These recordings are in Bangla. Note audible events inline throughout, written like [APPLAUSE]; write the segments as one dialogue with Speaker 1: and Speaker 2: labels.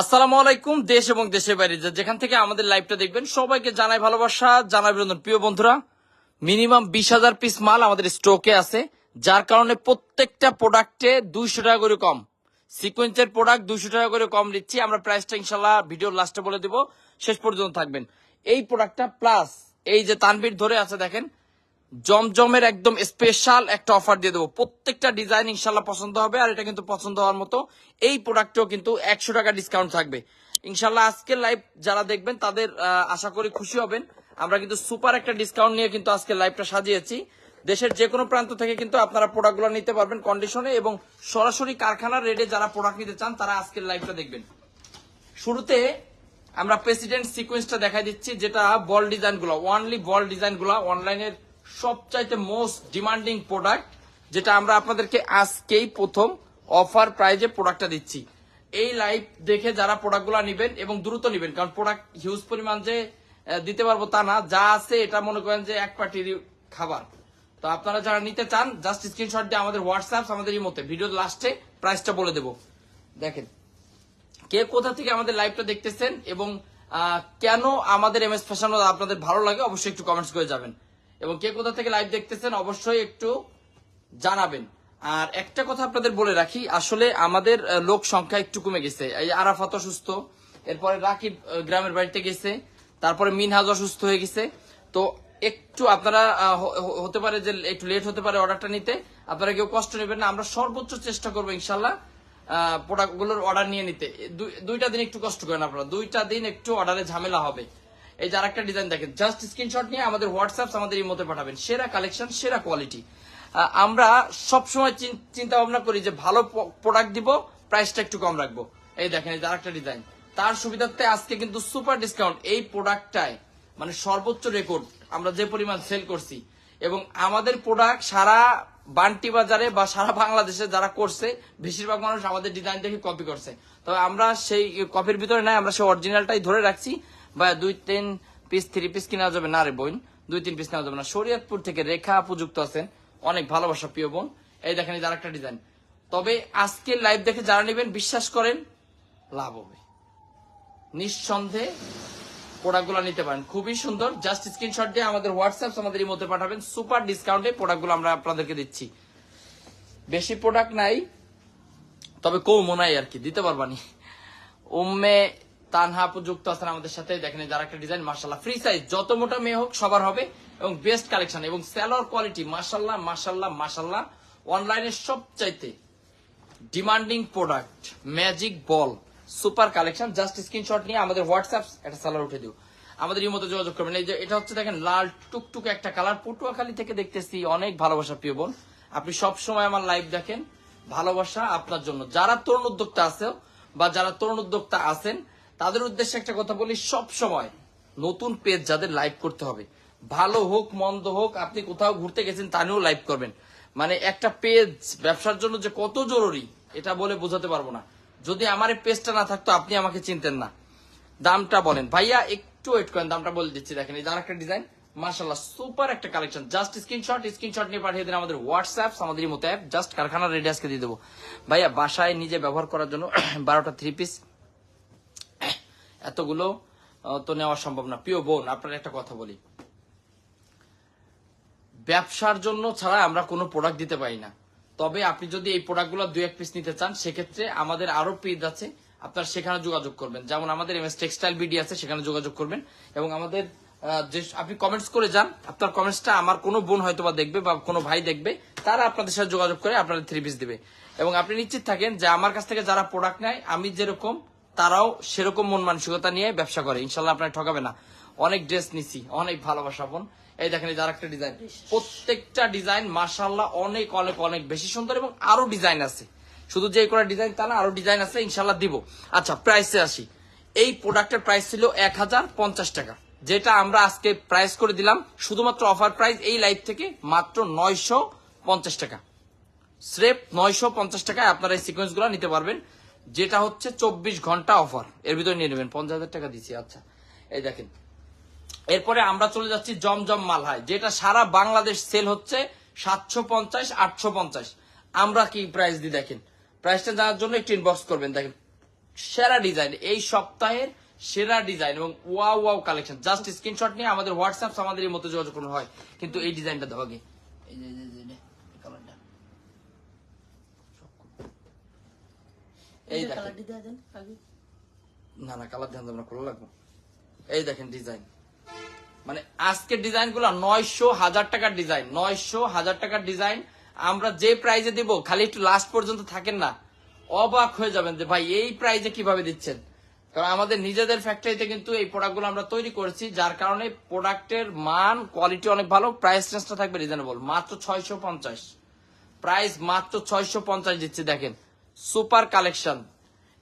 Speaker 1: আসসালামু আলাইকুম, দেশ এবং দেশের বাইরে যেখান থেকে আমাদের লাইভটা দেখবেন, সবাইকে জানাই ভালোবাসা, জানাই অভিনন্দন। প্রিয় বন্ধুরা মিনিমাম বিশ হাজার পিস মাল আমাদের স্টকে আছে, যার কারণে প্রত্যেকটা প্রোডাক্টে দুইশো টাকা করে কম। সিকোয়েন্সের প্রোডাক্ট দুইশো টাকা করে কম দিচ্ছি আমরা প্রাইসটা ইনশাল্লাহ ভিডিওর লাস্টে বলে দিব। শেষ পর্যন্ত থাকবেন। এই প্রোডাক্টটা প্লাস এই যে তানবির ধরে আছে, দেখেন জমজমের একদম স্পেশাল একটা অফার দিয়ে দেবো। প্রত্যেকটা ডিজাইন ইনশাল্লাহ পছন্দ হবে, আর এটা কিন্তু পছন্দ হওয়ার মতো এই প্রোডাক্টও কিন্তু একশো টাকা ডিসকাউন্ট থাকবে। ইনশাল্লাহ আজকের লাইভ যারা দেখবেন, তাদের আশা করি খুশি হবেন। আমরা কিন্তু সুপার একটা ডিসকাউন্ট নিয়ে কিন্তু আজকে লাইভটা সাজিয়েছি। দেশের যে কোনো প্রান্ত থেকে কিন্তু আপনারা প্রোডাক্টগুলো নিতে পারবেন কন্ডিশনে এবং সরাসরি কারখানার রেটে যারা প্রোডাক্ট নিতে চান, তারা আজকের লাইভটা দেখবেন। শুরুতে আমরা প্রেসিডেন্ট সিকোয়েন্সটা দেখাই দিচ্ছি, যেটা বল ডিজাইনগুলো ওয়ানলি বল ডিজাইনগুলো অনলাইনের সবচাইতে মোস্ট ডিমান্ডিং প্রোডাক্ট যেটা আমরা আপনাদেরকে আজকেই প্রথম অফার প্রাইজে প্রোডাক্টটা দিচ্ছি। এই লাইভ দেখে যারা প্রোডাক্টগুলো নেবেন এবং দ্রুত নেবেন, কারণ প্রোডাক্ট হিউজ পরিমাণ যে দিতে পারব তা না, যা আছে এটা মনে করেন যে এক পার্টির খাবার। তো আপনারা যারা নিতে চান জাস্ট স্ক্রিনশট দিয়ে আমাদের হোয়াটসঅ্যাপ আমাদের ইমোতে ভিডিওর লাস্টে প্রাইসটা বলে দেবো। দেখেন, কে কোথা থেকে আমাদের লাইভটা দেখতেছেন এবং কেন আমাদের এম এস ফ্যাশন আপনাদের ভালো লাগে, অবশ্যই একটু কমেন্টস করে যাবেন। এবং কে কোথা থেকে লাইভ দেখতেছেন অবশ্যই একটু জানাবেন। আর একটা কথা আপনাদের বলে রাখি, আসলে আমাদের লোক সংখ্যা একটু কমে গেছে। এই আরাফাত অসুস্থ, এরপরে রাকিব গ্রামের বাড়িতে গেছে, তারপরে মিনহাজ অসুস্থ হয়ে গেছে। তো একটু আপনারা হতে পারে যে একটু লেট হতে পারে অর্ডারটা নিতে, আপনারা কেউ কষ্ট নেবেন না, আমরা সর্বোচ্চ চেষ্টা করব ইনশাল্লাহ প্রোডাক্টগুলোর অর্ডার নিয়ে নিতে। দুই- দুইটা দিন একটু কষ্ট করেন আপনারা, দুইটা দিন একটু অর্ডারে ঝামেলা হবে। এই যে আরেকটা ডিজাইন দেখেন জাস্ট স্ক্রিনশট নিয়ে আমাদের হোয়াটসঅ্যাপ আমাদের এই মধ্যে পাঠাবেন। সেরা কালেকশন সেরা কোয়ালিটি আমরা সবসময় চিন- চিন্তা ভাবনা করি যে ভালো প্রোডাক্ট দিব প্রাইসটা একটু কম রাখব। এই দেখেন, এই যে আরেকটা ডিজাইন তার সুবিধার্থে আজকে কিন্তু সুপার ডিসকাউন্ট এই প্রোডাক্টটায় মানে সর্বোচ্চ রেকর্ড আমরা যে পরিমাণ সেল করছি। এবং আমাদের প্রোডাক্ট সারা বান্টি বাজারে বা সারা বাংলাদেশে যারা করছে, বেশিরভাগ মানুষ আমাদের ডিজাইন দেখে কপি করছে। তবে আমরা সেই কপির ভিতরে নাই, আমরা সেই অরিজিনালটাই ধরে রাখছি। বা দুই, তিন পিস থ্রি পিস কিনা যাবে না রে বোন। দুই, তিন পিস নেওয়া যাবে না। শরীয়তপুর থেকে রেখা উপযুক্ত আছেন। অনেক ভালোবাসা, প্রিয় বোন। এই দেখেন, এই একটা ডিজাইন তবে আজকের লাইভ দেখে যারা নেবেন, বিশ্বাস করেন, লাভ হবে। নিঃসন্দেহে প্রোডাক্টগুলো নিতে পারেন। খুবই সুন্দর। জাস্ট স্ক্রিনশট দিয়ে আমাদের হোয়াটসঅ্যাপ আমাদের মধ্যে পাঠাবেন। সুপার ডিসকাউন্টে প্রোডাক্টগুলো আমরা আপনাদেরকে দিচ্ছি। বেশি প্রোডাক্ট নাই, তবে কমও নাই আর কি। দিতে পারবানি। উম্মে তানহা যুক্ত আছেন আমাদের সাথে। দেখেন যারা একটা ডিজাইন মার্শাল্লাহ ফ্রি সাইজ যত মোটা মেয়ে হোক, সবার হবে এবং বেস্ট কালেকশন এবং সেলর কোয়ালিটি মার্শাল্লাহ মার্শাল্লাহ মার্শাল্লাহ অনলাইনে সবচাইতে demanding product magic ball super collection just screenshot নিয়ে আমাদের হোয়াটসঅ্যাপ একটা সালার উঠে দিও। আমাদের এই মতো যোগাযোগ করবেন। এই যে, এটা হচ্ছে দেখেন লাল টুকটুক একটা কালার পটুয়াখালী থেকে দেখতেছি অনেক ভালোবাসা, প্রিয় বোন। আপনি সব সময় আমার লাইভ দেখেন। ভালোবাসা আপনার জন্য। যারা তরুণ উদ্যোক্তা আছে বা যারা তরুণ উদ্যোক্তা আছেন তাদের উদ্দেশ্যে একটা কথা বলি, সব সময় নতুন পেজ যাদের লাইভ করতে হবে। ভালো হোক, মন্দ হোক, আপনি কোথাও ঘুরতে গেছেন, তা নিয়েও লাইভ করবেন। মানে একটা পেজ ব্যবসার জন্য যে কত জরুরি, এটা বলে বোঝাতে পারব না। যদি আমার এই পেজটা না থাকতো, আপনি আমাকে চিনতেন না। দামটা বলেন। ভাইয়া, একটু ওয়েট করেন, দামটা বলে দিচ্ছি, দেখেন, এই আরেকটা ডিজাইন মার্শাল্লাহ সুপার একটা কালেকশন জাস্ট স্ক্রিনশট স্ক্রিনশট নিয়ে পাঠিয়ে দিন আমাদের হোয়াটসঅ্যাপ আমাদের মতো অ্যাপ জাস্ট কারখানার রেডি আজকে দিয়ে দেবো। ভাইয়া, বাসায় নিজে ব্যবহার করার জন্য [CLEARS THROAT] বারোটা থ্রি পিস এতগুলো তো নেওয়া সম্ভব না। প্রিয় বোন, আপনার একটা কথা বলি। ব্যবসার জন্য ছাড়া আমরা কোনো প্রোডাক্ট দিতে পারি না। তবে আপনি যদি এই প্রোডাক্টগুলো দুই এক পিস নিতে চান, সেক্ষেত্রে আমাদের আরও পেজ আছে। আপনার সেখানে যোগাযোগ করবেন। যেমন আমাদের এম এস টেক্সটাইল বিডি আছে, সেখানে যোগাযোগ করবেন। এবং আমাদের যে আপনি কমেন্টস করে যান, আপনার কমেন্টসটা আমার কোনো বোন হয়তো বা দেখবে বা কোনো ভাই দেখবে, তারা আপনাদের সাথে যোগাযোগ করে আপনাদের থ্রি পিস দিবে। এবং আপনি নিশ্চিত থাকেন যে আমার কাছ থেকে যারা প্রোডাক্ট নেয়, আমি যেরকম তারাও সেরকম মন মানসিকতা নিয়ে ব্যবসা করে। ইনশাল্লাহ আপনার ঠকাবে না। অনেক ড্রেস নিছি অনেক ভালোবাসা বোন। এই দেখেন এই আরেকটা ডিজাইন প্রত্যেকটা ডিজাইন মার্শাল্লাহ অনেক অনেক অনেক বেশি সুন্দর এবং আরও ডিজাইন আছে। শুধু যে করা ডিজাইন তা না আরও ডিজাইন আছে ইনশাল্লাহ দিব। আচ্ছা প্রাইসে আসি। এই প্রোডাক্টের প্রাইস ছিল এক হাজার পঞ্চাশ টাকা। যেটা আমরা আজকে প্রাইস করে দিলাম শুধুমাত্র অফার প্রাইস এই লাইভ থেকে মাত্র নয়শো পঞ্চাশ টাকা। স্রেপ নয়শো পঞ্চাশ টাকায় আপনারা এই সিকোয়েন্সগুলো নিতে পারবেন। যেটা হচ্ছে চব্বিশ ঘণ্টা অফার এর ভিতরে নিয়ে নেবেন, পঞ্চাশ হাজার টাকা দিচ্ছি আচ্ছা। এই দেখেন। এরপরে আমরা চলে যাচ্ছি জমজম মালহায়, যেটা সারা বাংলাদেশ সেল হচ্ছে সাতশো পঞ্চাশ, আটশো পঞ্চাশ। আমরা কি প্রাইস দিই, দেখেন। প্রাইসটা জানার জন্য একটু ইনবক্স করবেন, দেখেন। সেরা ডিজাইন এই সপ্তাহের সেরা ডিজাইন এবং wow wow collection just screenshot নিয়ে আমাদের হোয়াটসঅ্যাপ আমাদের এই মতো যোগাযোগ করুন, হয়। কিন্তু এই ডিজাইনটা দেওয়া এই কালারটা এই দেখেন।
Speaker 2: কালারটি দিয়ে দেন আগে।
Speaker 1: না না কালার ধ্যান আমরা খোলা লাগবো এই দেখেন ডিজাইন মানে আজকের ডিজাইনগুলো নয়শো হাজার টাকার ডিজাইন নয়শো হাজার টাকার ডিজাইন আমরা যে প্রাইজে দিব খালি একটু লাস্ট পর্যন্ত থাকেন না। অবাক হয়ে যাবেন যে ভাই এই প্রাইজে কীভাবে দিচ্ছেন? কারণ আমাদের নিজেদের ফ্যাক্টরিতে কিন্তু এই প্রোডাক্টগুলো আমরা তৈরি করেছি যার কারণে প্রোডাক্টের মান কোয়ালিটি অনেক ভালো প্রাইস রেঞ্জটা থাকবে রিজনেবল মাত্র ছয়শো পঞ্চাশ। প্রাইস মাত্র ছয়শো পঞ্চাশ দিচ্ছে দেখেন। Super collection.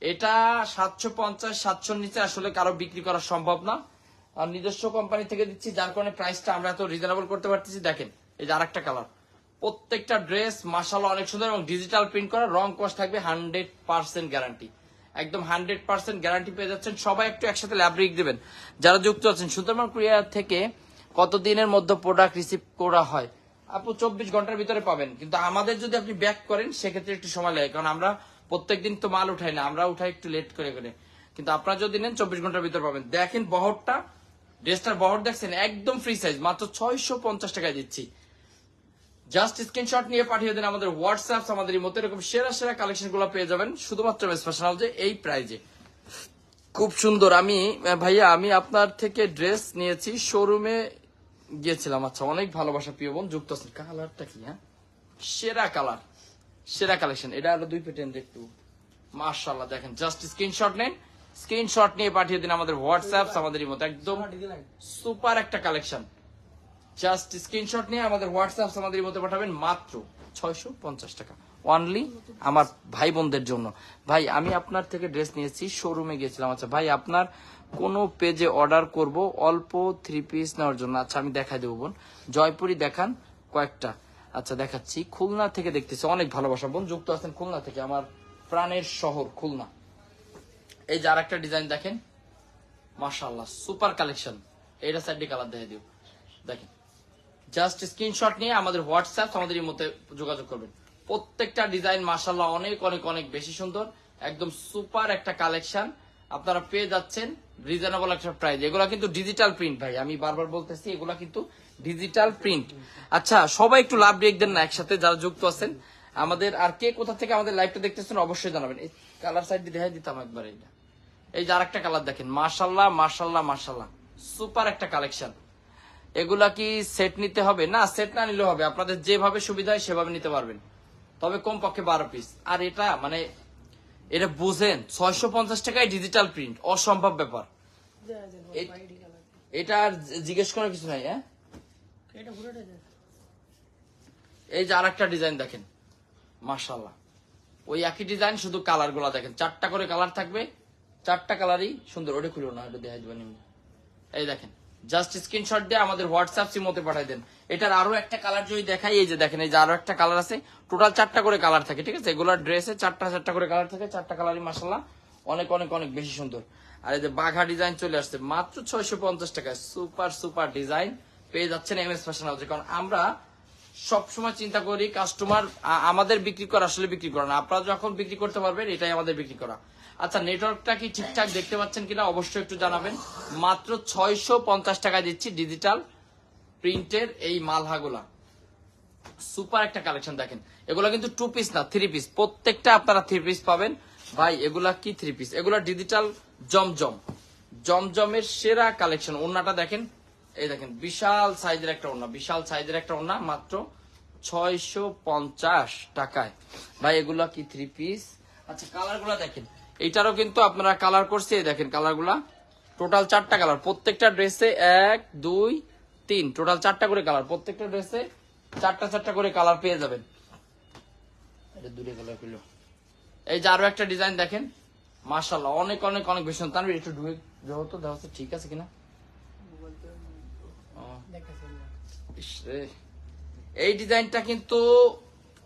Speaker 1: এটা সাতশো পঞ্চাশ, সাতশোর নিচে আসলে কারও বিক্রি করা সম্ভব না। আর নিজস্ব কোম্পানি থেকে দিচ্ছি, যার কারণে প্রাইসটা আমরা এত রিজনেবল করতে পারতেছি। দেখেন, এই যে আরেকটা কালার প্রত্যেকটা ড্রেস মাসাল অনেক সুন্দর এবং ডিজিটাল প্রিন্ট করা রং কস্ট থাকবে হান্ড্রেড পার্সেন্ট গ্যারান্টি একদম হান্ড্রেড পার্সেন্ট গ্যারান্টি পেয়ে যাচ্ছেন। সবাই একটু একসাথে ল্যাব্রিক দেবেন। যারা যুক্ত আছেন, সুন্দরবন কুরিয়ার থেকে কতদিনের মধ্যে প্রোডাক্ট রিসিভ করা হয়? আপু, চব্বিশ ঘণ্টার ভিতরে পাবেন। কিন্তু আমাদের যদি আপনি ব্যাক করেন, সেক্ষেত্রে একটু সময় লাগে। কারণ আমরা প্রত্যেকদিন তো মাল উঠাই না, আমরা উঠাই একটু লেট করে করে। কিন্তু আপনারা যদি নেন, চব্বিশ ঘণ্টার ভিতরে পাবেন। দেখেন বহরটা, ড্রেসটার বহর দেখছেন, একদম ফ্রি সাইজ মাত্র ছয়শো পঞ্চাশ টাকায় দিচ্ছি। জাস্ট স্ক্রিনশট নিয়ে পাঠিয়ে দেন আমাদের হোয়াটসঅ্যাপ আমাদের মতো এরকম সেরা সেরা কালেকশনগুলো পেয়ে যাবেন। শুধুমাত্র হাউসে এই প্রাইজে খুব সুন্দর। আমি, ভাইয়া, আমি আপনার থেকে ড্রেস নিয়েছি শোরুমে গিয়েছিলাম আচ্ছা অনেক ভালোবাসা, প্রিয় বোন, যুক্ত আছেন। কালারটা কি হ্যাঁ? সেরা কালার, সেরা কালেকশন এটা হলো দুই পেটেন একটু। মার্শাল্লাহ দেখেন জাস্ট স্ক্রিনশট নেন। স্ক্রিনশট নিয়ে পাঠিয়ে দিন আমাদের হোয়াটসঅ্যাপ আমাদের মতো একদম সুপার একটা কালেকশন জাস্ট স্ক্রিনশট নিয়ে আমাদের হোয়াটসঅ্যাপ আমাদের মধ্যে পাঠাবেন মাত্র ছয়শো পঞ্চাশ টাকা। অনলি আমার ভাই বোনদের জন্য। ভাই, আমি আপনার থেকে ড্রেস নিয়েছি শোরুমে গিয়েছিলাম। আচ্ছা ভাই, আপনার কোন পেজে অর্ডার করব, অল্প থ্রি পিস নেওয়ার জন্য। আচ্ছা আমি দেখাই দেবো বোন। জয়পুরি দেখান কয়েকটা। আচ্ছা দেখাচ্ছি। খুলনা থেকে দেখতেছি, অনেক ভালোবাসা বোন। যুক্ত আছেন খুলনা থেকে, আমার প্রাণের শহর খুলনা। এই যে আর একটা ডিজাইন দেখেন। মাশাআল্লাহ সুপার কালেকশন এটা সাইডে কালার দেখে দিও। দেখেন। জাস্ট স্ক্রিনশট নিয়ে আমাদের হোয়াটসঅ্যাপ আমাদের এই মধ্যে যোগাযোগ করবেন। প্রত্যেকটা ডিজাইন মাশাল্লাহ অনেক অনেক অনেক বেশি সুন্দর। একদম সুপার একটা কালেকশন আপনারা পেয়ে যাচ্ছেন রিজনেবল একটা প্রাইস এগুলা কিন্তু ডিজিটাল প্রিন্ট ভাই, আমি বারবার বলতেছি, এগুলা কিন্তু ডিজিটাল প্রিন্ট আচ্ছা সবাই একটু লাভ রেখ দেন না, একসাথে যারা যুক্ত আছেন। আমাদের আর কে কোথা থেকে আমাদের লাইভটা দেখতেছেন অবশ্যই জানাবেন। এই কালার সাইড দিয়ে দেখাই দিতাম একবার এইটা। এই যে আরেকটা কালার দেখেন মাশাল্লাহ মাশাল্লাহ মাশাল্লাহ সুপার একটা কালেকশন এগুলা কি সেট নিতে হবে? না সেট না নিলেও হবে। আপনাদের যেভাবে সুবিধা হয় সেভাবে নিতে পারবেন। তবে কম পক্ষে বারো পিস আর এটা মানে এটা বুঝেন ছয়শো পঞ্চাশ টাকায় ডিজিটাল প্রিন্ট অসম্ভব ব্যাপার। এটা আর জিজ্ঞেস করার কিছু নাই হ্যাঁ? এই যে আর একটা ডিজাইন দেখেন মার্শাল্লাহ ওই একই ডিজাইন শুধু কালারগুলা দেখেন। চারটা করে কালার থাকবে চারটা কালারই সুন্দর। ওটা খুলো না এটা দেখাই দিবেন এই দেখেন জাস্ট স্ক্রিনশট দিয়ে আমাদের হোয়াটসঅ্যাপ সিমতে পাঠাই দেন। এটার আরও একটা কালার যদি দেখাই, এই যে দেখেন, এই যে আরও একটা কালার আছে। টোটাল চারটা করে কালার থাকে, ঠিক আছে? এগুলোর ড্রেসে চারটা চারটা করে কালার থাকে, চারটা কালারই মাসাল্লাহ অনেক অনেক অনেক বেশি সুন্দর। আর এই যে বাঘা ডিজাইন চলে আসছে, মাত্র ছয়শো পঞ্চাশ টাকায়। সুপার সুপার ডিজাইন পেয়ে যাচ্ছেন এম এস ফ্যাশন হাউসে কারণ আমরা সবসময় চিন্তা করি কাস্টমার আমাদের বিক্রি করা, আসলে বিক্রি করা না। আপনারা যখন বিক্রি করতে পারবেন, এটাই আমাদের বিক্রি করা। আচ্ছা নেটওয়ার্কটা কি ঠিকঠাক দেখতে পাচ্ছেন কিনা অবশ্যই একটু জানাবেন। মাত্র ছয়শো পঞ্চাশ টাকায় দিচ্ছি ডিজিটাল প্রিন্টের এই মালহাগুলা। সুপার একটা কালেকশন দেখেন। এগুলা কিন্তু টু পিস না থ্রি পিস প্রত্যেকটা আপনারা থ্রি পিস পাবেন। ভাই, এগুলা কি থ্রি পিস এগুলা ডিজিটাল জমজম। জমজমের সেরা কালেকশন ওন্নাটা দেখেন। এই দেখেন, বিশাল সাইজের একটা ওন্না বিশাল সাইজের একটা ওন্না মাত্র ছয়শো পঞ্চাশ টাকায়। ভাই, এগুলা কি থ্রি পিস আচ্ছা কালারগুলা দেখেন। এইটারও কিন্তু আপনারা কালার করছে দেখেন কালারগুলা। টোটাল চারটা কালার প্রত্যেকটা ড্রেসে এক, দুই, তিন। টোটাল চারটা করে কালার প্রত্যেকটা ড্রেসে চারটা চারটা করে কালার পেয়ে যাবেন। এই যে আরও একটা ডিজাইন দেখেন। মার্শাল্লাহ অনেক অনেক অনেক বেশি সুন্দর। একটু ঢুকে যেহেতু দেখা ঠিক আছে কিনা? এই ডিজাইনটা কিন্তু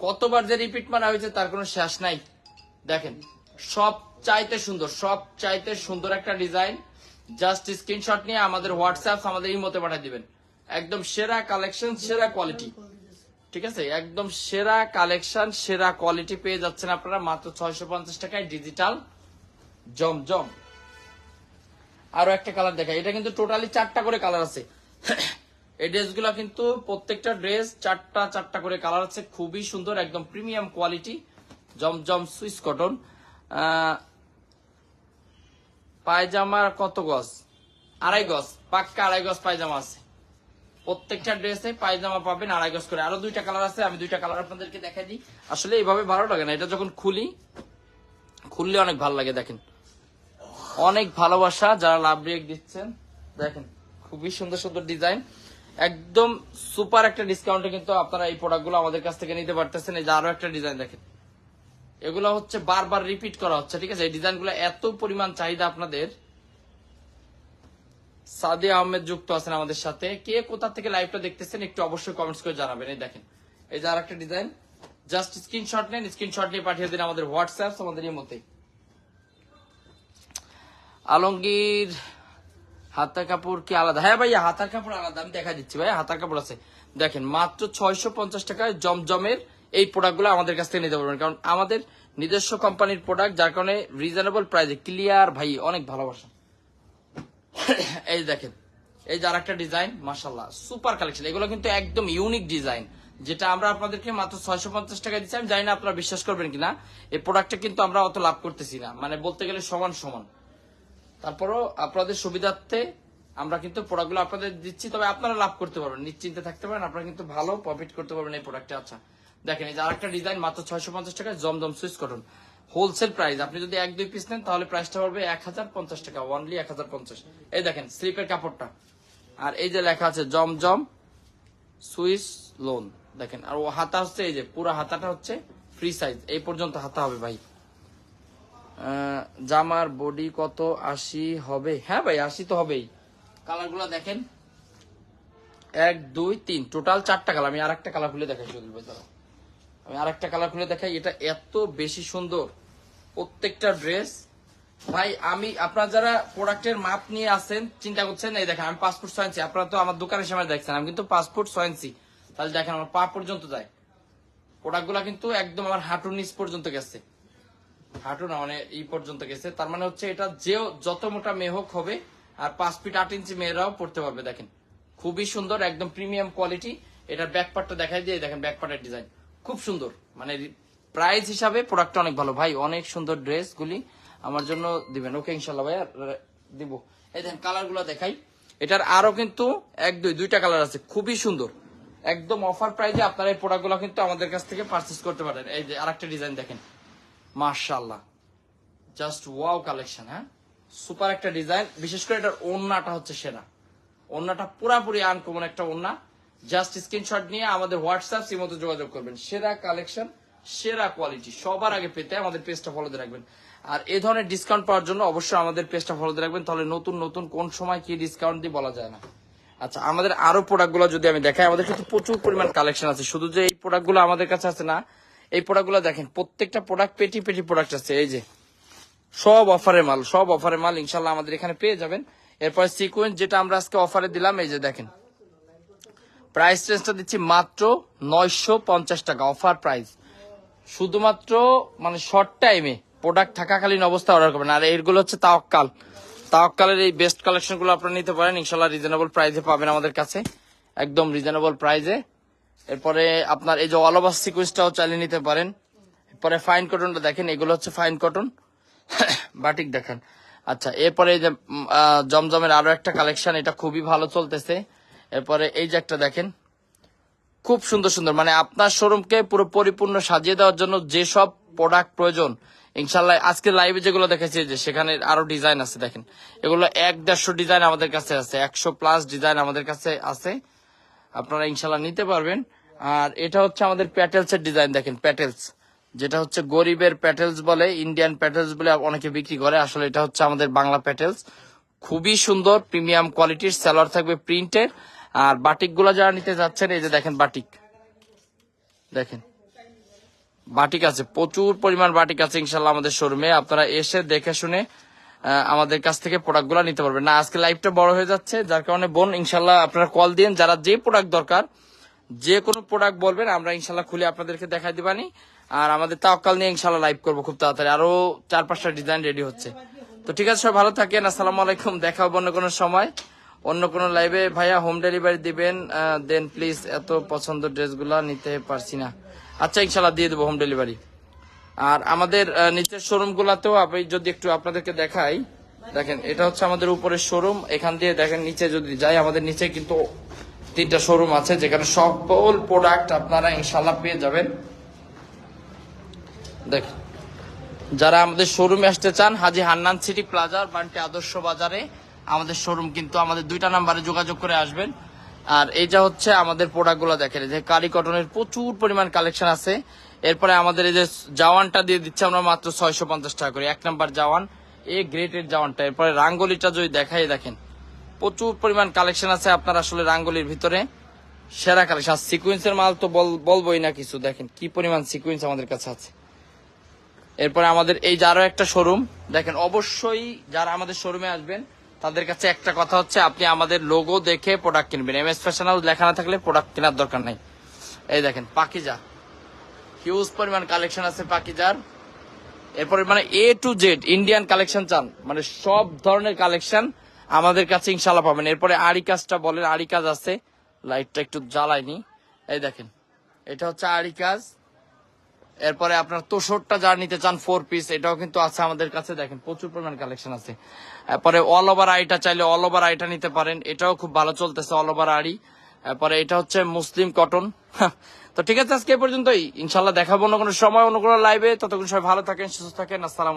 Speaker 1: কতবার যে রিপিট মারা হয়েছে, তার কোনো শেষ নাই। দেখেন, সব চাইতে সুন্দর, সব চাইতে সুন্দর একটা ডিজাইন জাস্ট স্ক্রিনশট নিয়ে আমাদের হোয়াটসঅ্যাপ আমাদের এই মতে পাঠিয়ে দিবেন। একদম সেরা কালেকশন সেরা কোয়ালিটি ঠিক আছে? একদম সেরা কালেকশন সেরা কোয়ালিটি পেয়ে যাচ্ছেন আপনারা। মাত্র ছয়শো পঞ্চাশ টাকায় ডিজিটাল জম জম আরও একটা কালার দেখাই। এটা কিন্তু টোটালি চারটা করে কালার আছে। এই ড্রেসগুলো কিন্তু প্রত্যেকটা ড্রেস চারটা চারটা করে কালার আছে। খুবই সুন্দর, একদম প্রিমিয়াম কোয়ালিটি জমজম সুইস কটন। পায়জামার কত গজ? আড়াই গজ। পাক্কা আড়াই গজ পায়জামা আছে। প্রত্যেকটা ড্রেসে পায়জামা পাবেন আড়াই গজ করে। আরও দুইটা কালার আছে, আমি দুইটা কালার আপনাদেরকে দেখাই দিই। আসলে এইভাবে ভালো লাগে না। এটা যখন খুলি, খুললে অনেক ভালো লাগে, দেখেন। অনেক ভালোবাসা যারা লাভ রেক দিচ্ছেন, দেখেন, খুবই সুন্দর সুন্দর ডিজাইন একদম সুপার একটা ডিসকাউন্টে কিন্তু আপনারা এই প্রোডাক্টগুলো আমাদের কাছ থেকে নিতে পারতেছেন। এই যে আরও একটা ডিজাইন দেখেন। এগুলো হচ্ছে বারবার রিপিট করা হচ্ছে, ঠিক আছে? এই ডিজাইনগুলো এত পরিমাণ চাহিদা আপনাদের। সাদি আহমেদ যুক্ত আছেন আমাদের সাথে। কে কোথা থেকে লাইভটা দেখতেছেন একটু অবশ্যই কমেন্টস করে জানাবেন। এই দেখেন, এই যে আর একটা ডিজাইন জাস্ট স্ক্রিনশট নেন স্ক্রিনশট নিয়ে পাঠিয়ে দিন আমাদের হোয়াটসঅ্যাপ আমাদের এই মতে আলমগীর, হাতার কাপড় কি আলাদা? হ্যাঁ ভাইয়া, হাতার কাপড় আলাদা, আমি দেখা দিচ্ছি ভাই হাতার কাপড় আছে। দেখেন, মাত্র ছয়শো পঞ্চাশ টাকায় জমজমের এই প্রোডাক্টগুলো আমাদের কাছ থেকে নিতে পারবেন। কারণ আমাদের নিজস্ব কোম্পানির প্রোডাক্ট যার কারণে রিজনেবল প্রাইসে ক্লিয়ার ভাই, অনেক ভালোবাসা। [COUGHS] এই দেখেন, এই যে আরেকটা ডিজাইন মাসাল্লাহ সুপার কালেকশন এগুলো কিন্তু একদম ইউনিক ডিজাইন যেটা আমরা আপনাদেরকে মাত্র ছয়শো পঞ্চাশ টাকা দিচ্ছি। আমি জানি না আপনারা বিশ্বাস করবেন কিনা, এই প্রোডাক্টটা কিন্তু আমরা অত লাভ করতেছি না। মানে বলতে গেলে সমান সমান। তারপরও আপনাদের সুবিধার্থে আমরা কিন্তু প্রোডাক্টগুলো আপনাদের দিচ্ছি, তবে আপনারা লাভ করতে পারবেন। নিশ্চিন্তে থাকতে পারেন, আপনারা কিন্তু ভালো প্রফিট করতে পারবেন এই প্রোডাক্টে আচ্ছা দেখেন, এই যে আরেকটা ডিজাইন মাত্র ছয়শো পঞ্চাশ টাকায় জমজম সুইচ কটন। হোলসেল প্রাইস আপনি যদি এক দুই পিস নেন, তাহলে প্রাইসটা পড়বে এক হাজার পঞ্চাশ টাকা ওনলি এক হাজার পঞ্চাশ। এই দেখেন স্লিপের কাপড়টা। আর এই যে লেখা আছে, জমজম সুইস লোন দেখেন, আর ও হাতা হচ্ছে এই যে, পুরো হাতাটা হচ্ছে ফ্রি সাইজ এই পর্যন্ত হাতা হবে ভাই। জামার বডি কত? আশি হবে। হ্যাঁ ভাই, আশি তো হবেই। কালারগুলা দেখেন। এক, দুই, তিন। টোটাল চারটা কালার আমি আর একটা কালার খুলে দেখাই চলবে দাঁড়াও। আমি আর একটা কালার খুলে দেখাই, এটা এত বেশি সুন্দর। প্রত্যেকটা ড্রেস ভাই, আমি, আপনারা যারা প্রোডাক্টের মাপ নিয়ে আসেন চিন্তা করছেন, এই দেখেন, আমি পাসপোর্ট ইঞ্চি আপনারা তো আমার দোকানের সামনে দেখছেন, আমি কিন্তু পাসপোর্ট ইঞ্চি তাহলে দেখেন, আমার পা পর্যন্ত যায়। প্রোডাক্টগুলো কিন্তু একদম আমার হাঁটুর নিচ পর্যন্ত গেছে। হাঁটু না মানে এই পর্যন্ত গেছে। তার মানে হচ্ছে এটা যে যত মোটা মেয়ে হোক হবে, আর পাঁচ ফিট আট ইঞ্চি মেয়েরাও পড়তে পারবে, দেখেন। খুবই সুন্দর, একদম প্রিমিয়াম কোয়ালিটি এটার ব্যাকপার্টটা দেখাই দিয়ে, দেখেন ব্যাকপার্টের ডিজাইন খুব সুন্দর। মানে প্রাইস হিসাবে প্রোডাক্টটা অনেক ভালো। ভাই, অনেক সুন্দর ড্রেস গুলি আমার জন্য দিবেন। ওকে ইনশাল্লাহ ভাই দিব। এই দেখেন কালারগুলো দেখাই। এটার আরও কিন্তু এক, দুই, দুইটা কালার আছে। খুবই সুন্দর। একদম অফার প্রাইজে আপনারা এই প্রোডাক্টগুলো কিন্তু আমাদের কাছ থেকে পারচেস করতে পারেন। এই যে আরেকটা ডিজাইন দেখেন। মার্শাল্লাহ জাস্ট ওয়াও কালেকশন হ্যাঁ? সুপার একটা ডিজাইন বিশেষ করে এটার ওন্নাটা হচ্ছে সেরা। ওন্নাটা পুরাপুরি আনকমন একটা ওন্না জাস্ট স্ক্রিনশট নিয়ে আমাদের হোয়াটসঅ্যাপ সিমতে যোগাযোগ করবেন। সেরা কালেকশন সেরা কোয়ালিটি সবার আগে পেতে আমাদের পেজটা ফলোতে রাখবেন। আর এই ধরনের ডিসকাউন্ট পাওয়ার জন্য অবশ্যই আমাদের পেজটা ফলোতে রাখবেন, তাহলে নতুন নতুন কোন সময় কি ডিসকাউন্ট দিয়ে বলা যায় না। আচ্ছা আমাদের আরও প্রোডাক্টগুলো যদি আমি দেখাই, আমাদের কিন্তু প্রচুর পরিমাণ কালেকশন আছে। শুধু যে এই প্রোডাক্টগুলো আমাদের কাছে আছে না, এই প্রোডাক্টগুলো দেখেন, প্রত্যেকটা প্রোডাক্ট পেটি পেটি প্রোডাক্ট আছে। এই যে, সব অফারের মাল, সব অফারের মাল ইনশাল্লাহ আমাদের এখানে পেয়ে যাবেন। এরপর সিকোয়েন্স যেটা আমরা আজকে অফারে দিলাম, এই যে দেখেন। প্রাইস রেঞ্জটা দিচ্ছি মাত্র নয়শো পঞ্চাশ টাকা অফার প্রাইস শুধুমাত্র মানে শর্ট টাইমে প্রোডাক্ট থাকাকালীন অবস্থা অর্ডার করবেন। আর এরগুলো হচ্ছে তাওয়াক্কাল। তাওয়াক্কালের এই বেস্ট কালেকশনগুলো আপনারা নিতে পারেন। ইনশাল্লাহ রিজনেবল প্রাইসে পাবেন আমাদের কাছে। একদম রিজনেবল প্রাইসে এরপরে আপনার এই যে ওভার সিকুয়েন্সটাও চালিয়ে নিতে পারেন। এরপরে ফাইন কটনটা দেখেন, এগুলো হচ্ছে ফাইন কটন বাটিক দেখেন। আচ্ছা এরপরে এই যে জমজমের আরও একটা কালেকশন এটা খুবই ভালো চলতেছে। এরপরে এই যে একটা দেখেন। খুব সুন্দর সুন্দর। মানে আপনার শোরুমকে পুরো পরিপূর্ণ সাজিয়ে দেওয়ার জন্য যেসব প্রোডাক্ট প্রয়োজন ইনশাল্লাহ আজকে লাইভে যেগুলো দেখেছি যে সেখানে আরও ডিজাইন আছে দেখেন। এগুলো এক দেড়শো ডিজাইন আমাদের কাছে আছে, একশো প্লাস ডিজাইন আমাদের কাছে আছে। আপনারা ইনশাল্লাহ নিতে পারবেন। আর এটা হচ্ছে আমাদের প্যাটেলস এর ডিজাইন দেখেন, প্যাটেলস। যেটা হচ্ছে গরিবের প্যাটেলস বলে ইন্ডিয়ান প্যাটেলস বলে অনেকে বিক্রি করে। আসলে এটা হচ্ছে আমাদের বাংলা প্যাটেলস। খুবই সুন্দর প্রিমিয়াম কোয়ালিটির সেলার থাকবে প্রিন্টের আর বাটিকগুলা যারা নিতে যাচ্ছেন, এই যে দেখেন বাটিক। দেখেন। বাটিক আছে, প্রচুর পরিমাণ বাটিক আছে ইনশাল্লাহ আমাদের শোরুমে। আপনারা এসে দেখে শুনে আমাদের কাছ থেকে প্রোডাক্টগুলা নিতে পারবেন। না, আজকে লাইভটা বড় হয়ে যাচ্ছে, যার কারণে বোন ইনশাল্লাহ আপনারা কল দিন। যারা যে প্রোডাক্ট দরকার, যে কোনো প্রোডাক্ট বলবেন, আমরা ইনশাল্লাহ খুলে আপনাদেরকে দেখাই দিবানি আর আমাদের তাওকাল নিয়ে ইনশাল্লাহ লাইভ করব খুব তাড়াতাড়ি। আরও চার পাঁচটা ডিজাইন রেডি হচ্ছে। তো ঠিক আছে, সবাই ভালো থাকেন। আসসালামু আলাইকুম। দেখা হবে অন্য কোনো সময়। অন্য কোনো লাইভে ভাইয়া হোম ডেলিভারি দিবেন দেন প্লিজ এত পছন্দ ড্রেসগুলা নিতে পারছি না। আচ্ছা ইনশাল্লাহ দিয়ে দেবো হোম ডেলিভারি আর আমাদের নিচের শোরুম গুলাতেও আমি যদি একটু আপনাদেরকে দেখাই, দেখেন, এটা হচ্ছে আমাদের উপরের শোরুম এখান দিয়ে দেখেন নিচে যদি যাই, আমাদের নিচে কিন্তু তিনটা শোরুম আছে, যেখানে সকল প্রোডাক্ট আপনারা ইনশাল্লাহ পেয়ে যাবেন। দেখেন, যারা আমাদের শোরুমে আসতে চান, হাজি হান্নান সিটি প্লাজার বান্টি আদর্শ বাজারে আমাদের শোরুম কিন্তু আমাদের দুইটা নাম্বারে যোগাযোগ করে আসবেন। আর এই যা হচ্ছে আমাদের প্রোডাক্টগুলো দেখেন যে কারি কটনের প্রচুর পরিমাণ কালেকশন আছে। এরপরে আমাদের এই যে জাওয়ানটা দিয়ে দিচ্ছে আমরা মাত্র ছয়শো পঞ্চাশ টাকা করে, এক নাম্বার জাওয়ান, এ গ্রেটের জাওয়ানটা। এরপরে রাঙ্গলিটা যদি দেখাই, দেখেন, প্রচুর পরিমাণ কালেকশন আছে আপনার আসলে রাঙ্গলির ভিতরে। সেরা কালেকশন আর সিকুয়েন্সের মাল তো বল- বলবোই না কিছু। দেখেন, কি পরিমাণ সিকুয়েন্স আমাদের কাছে আছে। এরপরে আমাদের এই যে আরও একটা শোরুম দেখেন, অবশ্যই যারা আমাদের শোরুমে আসবেন তাদের কাছে একটা কথা হচ্ছে, আপনি আমাদের লোগো দেখে প্রোডাক্ট কিনবেন। এম এস ফ্যাশন হাউস লেখা না থাকলে প্রোডাক্ট কেনার দরকার নাই। এই দেখেন, পাকিজা। হিউজ পরিমাণ কালেকশন আছে পাকিজার। এরপরে মানে A to Z Indian collection চান। মানে সব ধরনের কালেকশন আমাদের কাছে ইনশাল্লাহ পাবেন। এরপরে আড়ি কাজটা বলেন আড়ি কাজ আছে লাইটটা একটু জ্বালায়নি। এই দেখেন, এটা হচ্ছে আড়ি কাজ এরপরে আপনার তোষরটা যা নিতে চান ফোর পিস এটাও কিন্তু আছে আমাদের কাছে। দেখেন, প্রচুর পরিমাণ কালেকশন আছে। এরপরে অল ওভার আইটা চাইলে অল ওভার আইটা নিতে পারেন। এটাও খুব ভালো চলতেছে অল ওভার আড়ি এরপরে এটা হচ্ছে মুসলিম কটন তো ঠিক আছে, আজকে পর্যন্তই। ইনশাল্লাহ দেখাবো অন্য কোনো সময়, অন্য কোনো লাইভে ততক্ষণ সবাই ভালো থাকেন, সুস্থ থাকেন। আসসালাম